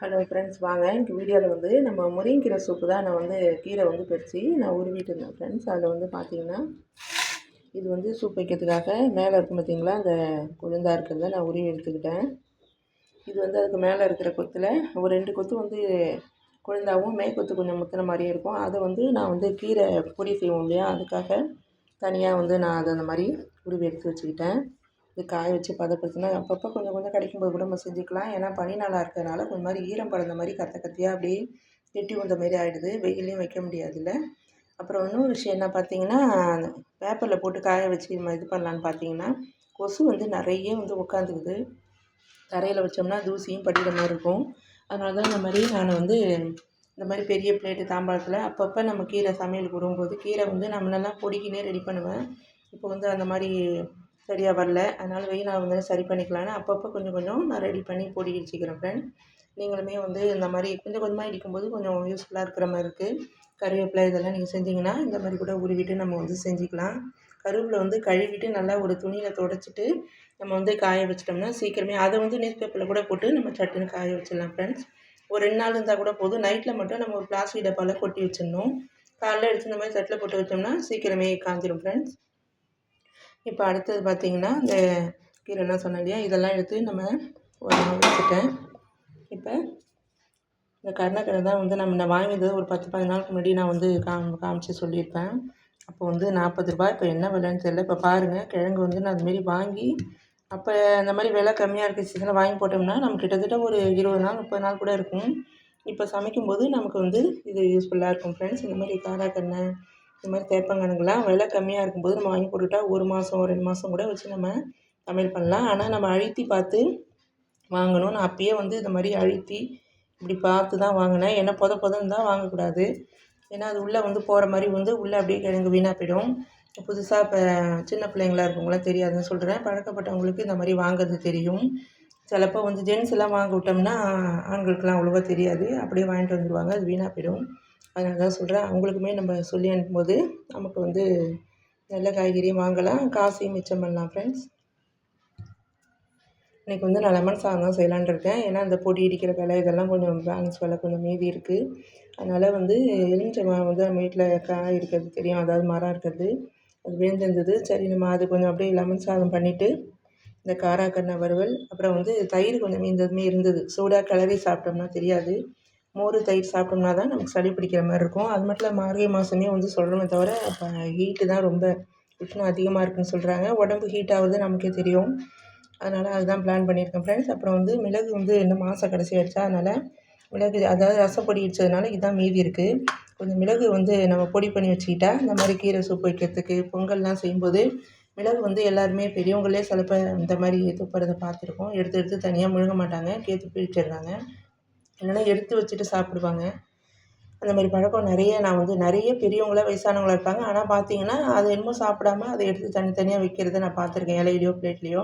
Hello friends வாங்க. இந்த வீடியோவில் வந்து நம்ம முருங்கீரை சூப்பு தான் நான் வந்து கீரை வந்து பறித்து நான் உருவிட்டு இருந்தேன் ஃப்ரெண்ட்ஸ் அதில் வந்து பார்த்தீங்கன்னா இது வந்து சூப் வைக்கிறதுக்காக மேலே இருக்கும் பார்த்தீங்களா அந்த கொழுந்தா இருக்கிறத நான் உருவி எடுத்துக்கிட்டேன். இது வந்து அதுக்கு மேலே இருக்கிற கொத்தில் ஒரு ரெண்டு கொத்து வந்து கொழுந்தாவும் மேற்கொத்து கொஞ்சம் முத்தின மாதிரியே இருக்கும். அதை வந்து நான் வந்து கீரை பொடி செய்வோம் இல்லையா? அதுக்காக தனியாக வந்து நான் அதை அந்த மாதிரி உருவி எடுத்து வச்சுக்கிட்டேன். இது காய வச்சு பதப்படுத்தினா அப்பப்போ கொஞ்சம் கொஞ்சம் கிடைக்கும்போது கூட நம்ம செஞ்சுக்கலாம். ஏன்னா பனி நாளாக இருக்கிறதுனால கொஞ்சம் மாதிரி ஈரம் படந்த மாதிரி கத்த கத்தியாக அப்படியே கெட்டி உந்த மாதிரி ஆகிடுது வெயிலையும் வைக்க முடியாதுல்ல. அப்புறம் இன்னொரு விஷயம் என்ன பார்த்தீங்கன்னா பேப்பரில் போட்டு காய வச்சு நம்ம இது பண்ணலான்னு பார்த்தீங்கன்னா கொசு வந்து நிறைய வந்து உட்காந்துக்குது. தரையில் வச்சோம்னா தூசியும் படிக்கிற மாதிரி இருக்கும். அதனால தான் இந்த மாதிரி நான் வந்து இந்த மாதிரி பெரிய பிளேட்டு தாம்பாளத்தில் அப்பப்போ நம்ம கீரை சமையலுக்கு விடும்போது கீரை வந்து நம்மளெல்லாம் பொடிக்கினே ரெடி பண்ணுவேன். இப்போ வந்து அந்த மாதிரி சரியாக வரல. அதனால் வெயில் வந்து சரி பண்ணிக்கலான்னு அப்பப்போ கொஞ்சம் கொஞ்சம் நான் ரெடி பண்ணி பொடி இடிச்சிக்கிறேன் ஃப்ரெண்ட் நீங்களுமே வந்து இந்த மாதிரி கொஞ்சம் கொஞ்சமாக இடிக்கும்போது கொஞ்சம் யூஸ்ஃபுல்லாக இருக்கிற மாதிரி இருக்குது கருவேப்பிலை இதெல்லாம் நீங்கள் செஞ்சிங்கன்னா இந்த மாதிரி கூட உருவிட்டு நம்ம வந்து செஞ்சுக்கலாம். கருவேப்பிலை வந்து கழுவிட்டு நல்லா ஒரு துணியில் துடைச்சிட்டு நம்ம வந்து காய வச்சிட்டோம்னா சீக்கிரமே அதை வந்து நியூஸ் பேப்பரில் கூட போட்டு நம்ம சட்டுன்னு காய வச்சிடலாம் ஃப்ரெண்ட்ஸ் ஒரு ரெண்டு நாள் இருந்தால் கூட போதும். நைட்டில் மட்டும் நம்ம ஒரு பிளாஸ்டிக் டப்பாவில் கொட்டி வச்சிடணும். காலைல எடுத்து இந்த மாதிரி தட்டில் போட்டு வச்சோம்னா சீக்கிரமே காஞ்சிடும் ஃப்ரெண்ட்ஸ் இப்போ அடுத்தது பார்த்திங்கன்னா இந்த கீரைலாம் சொன்னேன் இல்லையா? இதெல்லாம் எடுத்து நம்ம ஒரு வச்சுட்டேன். இப்போ இந்த கருணக்கரை தான் வந்து நம்ம நான் வாங்கியது ஒரு பத்து பதினஞ்சு நாளுக்கு முன்னாடி நான் வந்து காம் காமிச்சு சொல்லியிருப்பேன். அப்போ வந்து நாற்பது ரூபாய். இப்போ என்ன விலைன்னு தெரியல. இப்போ பாருங்கள் கிழங்கு வந்து நான் அதுமாரி வாங்கி அப்போ அந்த மாதிரி விலை கம்மியாக இருக்க சீசனில் வாங்கி போட்டோம்னா நம்ம கிட்டத்தட்ட ஒரு இருபது நாள் முப்பது நாள் கூட இருக்கும். இப்போ சமைக்கும்போது நமக்கு வந்து இது யூஸ்ஃபுல்லாக இருக்கும். ஃப்ரெண்ட்ஸ் இந்த மாதிரி காராக்கண்ணை இந்த மாதிரி தேப்பங்கிழங்குலாம் விலை கம்மியாக இருக்கும்போது நம்ம வாங்கி போட்டுக்கிட்டா ஒரு மாதம் ரெண்டு மாதம் கூட வச்சு நம்ம சமையல் பண்ணலாம். ஆனால் நம்ம அழுத்தி பார்த்து வாங்கணும். நான் அப்பயே வந்து இந்த மாதிரி அழுத்தி இப்படி பார்த்து தான் வாங்கினேன். ஏன்னா புத பொதன்னு தான் வாங்கக்கூடாது. ஏன்னா அது உள்ளே வந்து போகிற மாதிரி வந்து உள்ளே அப்படியே கிழங்கு வீணாக போயிடும். புதுசாக இப்போ சின்ன பிள்ளைங்களா இருக்கவங்களாம் தெரியாதுன்னு சொல்கிறேன் பழக்கப்பட்டவங்களுக்கு இந்த மாதிரி வாங்குறது தெரியும். சிலப்போ வந்து ஜென்ஸ் எல்லாம் வாங்க விட்டோம்னா ஆண்களுக்கெலாம் அவ்வளோவா தெரியாது. அப்படியே வாங்கிட்டு வந்துடுவாங்க. அது வீணாக போயிடும். அதனால் தான் சொல்கிறேன் அவங்களுக்குமே நம்ம சொல்லி அனுப்பும்போது நமக்கு வந்து நல்ல காய்கறியும் வாங்கலாம். காசையும் மிச்சம் பண்ணலாம் ஃப்ரெண்ட்ஸ் இன்றைக்கி வந்து நான் லெமன் சாதம் தான் செய்யலான் இருக்கேன். ஏன்னா அந்த பொடி இடிக்கிற வேலை இதெல்லாம் கொஞ்சம் பேலன்ஸ் வேலை கொஞ்சம் மீதி இருக்குது அதனால் வந்து எலுமிச்சை மரம் வந்து நம்ம வீட்டில் காய் இருக்கிறது தெரியும். அதாவது மரம் இருக்கிறது. அது விழுந்திருந்தது. சரி நம்ம அது கொஞ்சம் அப்படியே லெமன் சாதம் பண்ணிவிட்டு இந்த காராக்கண்ணை வறுவல் அப்புறம் வந்து தயிர் கொஞ்சம் மீந்ததுமே இருந்தது. சூடாக கிளறி சாப்பிட்டோம்னா தெரியாது. மோர் தயிர் சாப்பிட்டோம்னா தான் நமக்கு சளி பிடிக்கிற மாதிரி இருக்கும். அது மட்டும் இல்லை மார்கழி மாதமே வந்து சொல்கிறோமே தவிர இப்போ ஹீட்டு தான் ரொம்ப உஷ்ணம் அதிகமாக இருக்குதுன்னு சொல்கிறாங்க உடம்பு ஹீட் ஆகுது நமக்கே தெரியும். அதனால் அதுதான் பிளான் பண்ணியிருக்கேன் ஃப்ரெண்ட்ஸ் அப்புறம் வந்து மிளகு வந்து இன்னும் மாதம் கடைசி ஆயிடுச்சா அதனால் மிளகு அதாவது ரசப்பொடி அடிச்சதுனால இதுதான் மீதி இருக்குது கொஞ்சம் மிளகு வந்து நம்ம பொடி பண்ணி வச்சுக்கிட்டா இந்த மாதிரி கீரை சூப் வைக்கிறதுக்கு பொங்கல்லாம் செய்யும்போது மிளகு வந்து எல்லாருமே பெரியவங்களே சிலப்ப இந்த மாதிரி துப்புறதை பார்த்துருக்கோம். எடுத்து எடுத்து தனியாக முழுங்க மாட்டாங்க. கேத்து பிரிச்சிடுறாங்க. இல்லைன்னா எடுத்து வச்சுட்டு சாப்பிடுவாங்க. அந்த மாதிரி பழக்கம் நிறைய நான் வந்து நிறைய பெரியவங்களாக வயசானவங்களாக இருப்பாங்க. ஆனால் பார்த்தீங்கன்னா அது என்னமோ சாப்பிடாம அதை எடுத்து தனித்தனியாக வைக்கிறத நான் பார்த்துருக்கேன் இலையிலையோ பிளேட்லேயோ.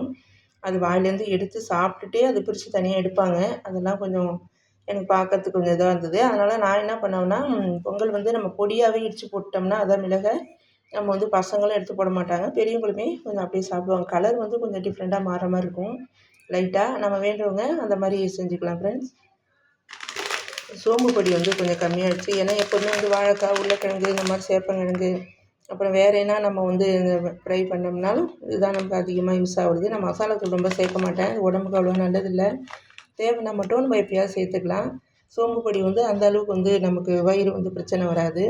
அது வாயிலேருந்து எடுத்து சாப்பிட்டுட்டே அது பிரித்து தனியாக எடுப்பாங்க. அதெல்லாம் கொஞ்சம் எனக்கு பார்க்கறதுக்கு கொஞ்சம் இதாக இருந்தது. அதனால் நான் என்ன பண்ணேன்னா பொங்கல் வந்து நம்ம பொடியாகவே இடித்து போட்டோம்னா அதான் மிளகை. நம்ம வந்து பசங்களும் எடுத்து போட மாட்டாங்க. பெரியவங்களுமே கொஞ்சம் அப்படியே சாப்பிடுவாங்க. கலர் வந்து கொஞ்சம் டிஃப்ரெண்ட்டாக மாற மாதிரி இருக்கும். லைட்டாக நம்ம வேண்டுறவங்க அந்த மாதிரி செஞ்சுக்கலாம் ஃப்ரெண்ட்ஸ் சோம்பு பொடி வந்து கொஞ்சம் கம்மியாகிடுச்சு ஏன்னா எப்போதுமே வந்து வாழைக்காய் உருளைக்கிழங்கு இந்த மாதிரி சேப்பங்கிழங்கு அப்புறம் வேறு என்ன நம்ம வந்து ஃப்ரை பண்ணோம்னாலும் இதுதான் நமக்கு அதிகமாக யூஸ் ஆகுது நான் மசாலா தூள் ரொம்ப சேர்க்க மாட்டேன். உடம்புக்கு அவ்வளோ நல்லதில்லை. தேவைன்னா மட்டும் நம்ம எப்பயாவது சேர்த்துக்கலாம். சோம்பு பொடி வந்து அந்த அளவுக்கு வந்து நமக்கு வயிறு வந்து பிரச்சனை வராது.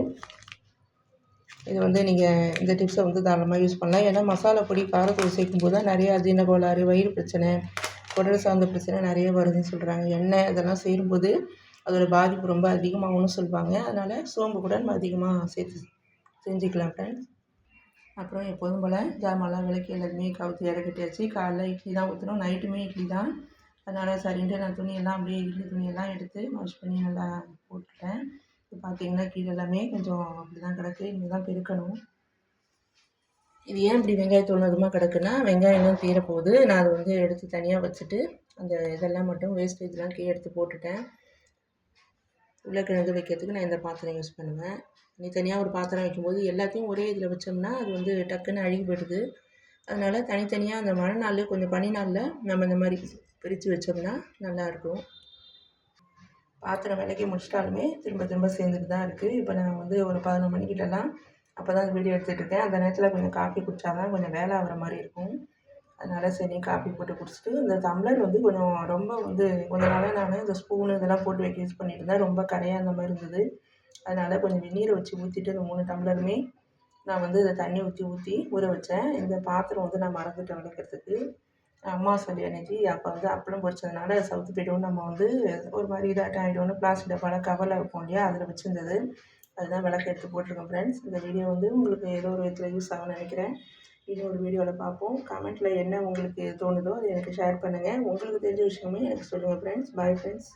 இது வந்து நீங்கள் இந்த டிப்ஸை வந்து தாராளமாக யூஸ் பண்ணலாம். ஏன்னா மசாலா பொடி காரத்தூள் சேர்க்கும்போது தான் நிறைய அஜீரண கோளாறு வயிறு பிரச்சனை குடல் சார்ந்த பிரச்சனை நிறைய வருதுன்னு சொல்கிறாங்க எண்ணெய் இதெல்லாம் சேரும்போது அதோடய பாதிப்பு ரொம்ப அதிகமாகும்னு சொல்லுவாங்க அதனால் சோம்பு கூட நம்ம அதிகமாக சேர்த்து செஞ்சுக்கலாம் ஃப்ரெண்ட்ஸ் அப்புறம் எப்போதும் போல் ஜாமான்லாம் விளக்கி எல்லாத்தையுமே கவுத்து இறக்கிட்டியாச்சு காலைல இட்லி தான் ஊற்றணும் நைட்டுமே இட்லி தான். அதனால் சரின்ட்டு நான் துணியெல்லாம் அப்படியே இட்லி துணியெல்லாம் எடுத்து வாஷ் பண்ணி நல்லா போட்டுட்டேன். இப்போ பார்த்தீங்கன்னா கீழே எல்லாமே கொஞ்சம் அப்படி தான் கிடக்கு. இங்கே தான் பெருக்கணும். இது ஏன் இப்படி வெங்காயத்தூள் அதிகமாக கிடக்குன்னா வெங்காயம் தீரப்போகுது. நான் அதை வந்து எடுத்து தனியாக வச்சுட்டு அந்த இதெல்லாம் மட்டும் வேஸ்டேஜ்லாம் கீழே எடுத்து போட்டுட்டேன். உருளைக்கிழங்கு வைக்கிறதுக்கு நான் இந்த பாத்திரம் யூஸ் பண்ணுவேன். தனித்தனியாக ஒரு பாத்திரம் வைக்கும்போது எல்லாத்தையும் ஒரே இதில் வச்சோம்னா அது வந்து டக்குன்னு அழுகி போயிடுது. அதனால் தனித்தனியாக அந்த மழை நாள் கொஞ்சம் பனி நாளில் நம்ம இந்த மாதிரி பிரித்து வச்சோம்னா நல்லாயிருக்கும் பாத்திரம் விளக்கி முடிச்சிட்டாலுமே திரும்ப திரும்ப சேர்ந்துட்டு தான் இருக்குது இப்போ நான் வந்து ஒரு பதினொரு மணிக்கிட்டலாம். அப்போ தான் வீடியோ எடுத்துகிட்டு இருக்கேன். அந்த நேரத்தில் கொஞ்சம் காஃபி குடித்தா தான் கொஞ்சம் வேலை ஆகிற மாதிரி இருக்கும். அதனால் சரி காஃபி போட்டு குடிச்சிட்டு இந்த டம்ளர் வந்து கொஞ்சம் ரொம்ப வந்து கொஞ்ச நாளாக நான் இந்த ஸ்பூனு இதெல்லாம் போட்டு வைக்க யூஸ் பண்ணிட்டு இருந்தேன் ரொம்ப கரையாக அந்த மாதிரி இருந்தது. அதனால் கொஞ்சம் வெந்நீரை வச்சு ஊற்றிட்டு இந்த மூணு டம்ளருமே நான் வந்து இதை தண்ணி ஊற்றி ஊற்றி ஊற வச்சேன். இந்த பாத்திரம் வந்து நான் மறந்துட்டேன் விளக்கிறதுக்கு அம்மா சொல்லி அன்னைக்கு அப்போ வந்து அப்பளம் பொரிச்சதுனால சவுத்து போய்டும் நம்ம வந்து ஒரு மாதிரி இதாட்டம் ஆகிடும்னு பிளாஸ்டிக் டப்பாவில் கவரில் வைப்போம் இல்லையா? அதில் வச்சுருந்தது. அதுதான் விளக்கு எடுத்து போட்டிருக்கேன் ஃப்ரெண்ட்ஸ் இந்த வீடியோ வந்து உங்களுக்கு ஏதோ ஒரு விதத்தில் யூஸ் ஆகும்னு நினைக்கிறேன். இன்னொரு வீடியோவில் பார்ப்போம். கமெண்ட்டில் என்ன உங்களுக்கு தோணுதோ அது எனக்கு ஷேர் பண்ணுங்கள் உங்களுக்கு தெரிஞ்ச விஷயமே எனக்கு சொல்லுங்கள் ஃப்ரெண்ட்ஸ் பாய் ஃப்ரெண்ட்ஸ்